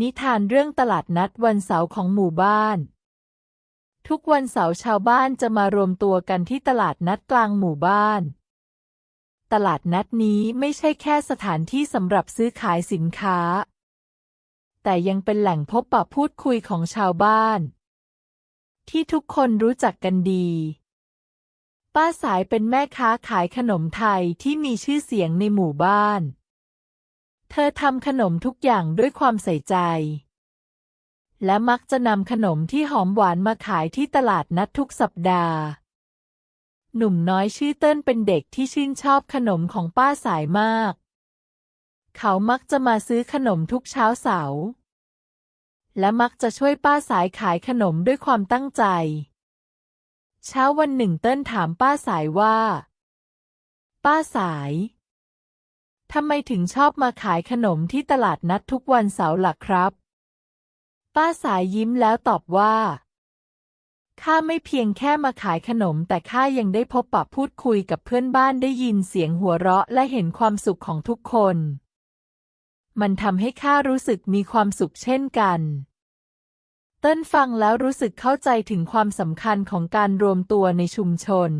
นิทานเรื่องตลาดนัดวันเสาร์ของหมู่บ้าน ทุกวันเสาร์ชาวบ้านจะมารวมตัวกันที่ตลาดนัดกลางหมู่บ้าน ตลาดนัดนี้ไม่ใช่แค่สถานที่สำหรับซื้อขายสินค้า แต่ยังเป็นแหล่งพบปะพูดคุยของชาวบ้าน ที่ทุกคนรู้จักกันดี ป้าสายเป็นแม่ค้าขายขนมไทยที่มีชื่อเสียงในหมู่บ้าน เธอทำขนมทุกอย่างด้วยความใส่ใจ และมักจะนำขนมที่หอมหวานมาขายที่ตลาดนัดทุกสัปดาห์ หนุ่มน้อยชื่อเติ้ลเป็นเด็กที่ชื่นชอบขนมของป้าสายมาก เขามักจะมาซื้อขนมทุกเช้าเสาร์และมักจะช่วยป้าสายขายขนมด้วยความตั้งใจ เช้าวันหนึ่งเติ้ลถามป้าสายว่า ป้าสาย ทำไมถึงชอบมาขายขนมที่ตลาดนัดทุกวันเสาร์ล่ะครับ ป้าสายยิ้มแล้วตอบว่า ข้าไม่เพียงแค่มาขายขนม แต่ข้ายังได้พบปะพูดคุยกับเพื่อนบ้านได้ยินเสียงหัวเราะและเห็นความสุขของทุกคน มันทำให้ข้ารู้สึกมีความสุขเช่นกัน เต้นฟังแล้วรู้สึกเข้าใจถึงความสำคัญของการรวมตัวในชุมชน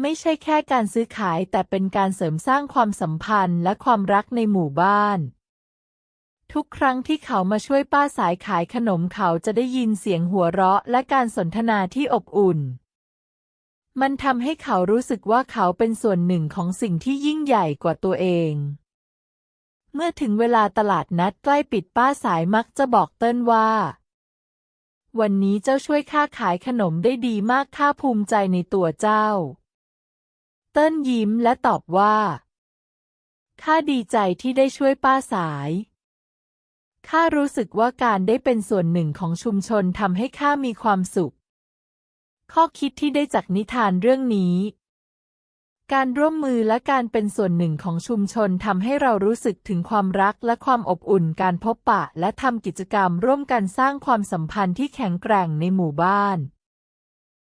ไม่ใช่แค่การซื้อขายแต่เป็นการเสริมสร้างความสัมพันธ์และความรักในหมู่บ้าน ทุกครั้งที่เขามาช่วยป้าสายขายขนมเขาจะได้ยินเสียงหัวเราะและการสนทนาที่อบอุ่น มันทำให้เขารู้สึกว่าเขาเป็นส่วนหนึ่งของสิ่งที่ยิ่งใหญ่กว่าตัวเอง เมื่อถึงเวลาตลาดนัดใกล้ปิดป้าสายมักจะบอกเติ้นว่าวันนี้เจ้าช่วยข้าขายขนมได้ดีมากข้าภูมิใจในตัวเจ้า เติ้นยิ้มและตอบว่า ข้าดีใจที่ได้ช่วยป้าสาย ข้ารู้สึกว่าการได้เป็นส่วนหนึ่งของชุมชนทำให้ข้ามีความสุข ข้อคิดที่ได้จากนิทานเรื่องนี้การร่วมมือและการเป็นส่วนหนึ่งของชุมชนทำให้เรารู้สึกถึงความรักและความอบอุ่นการพบปะและทำกิจกรรมร่วมกันสร้างความสัมพันธ์ที่แข็งแกร่งในหมู่บ้าน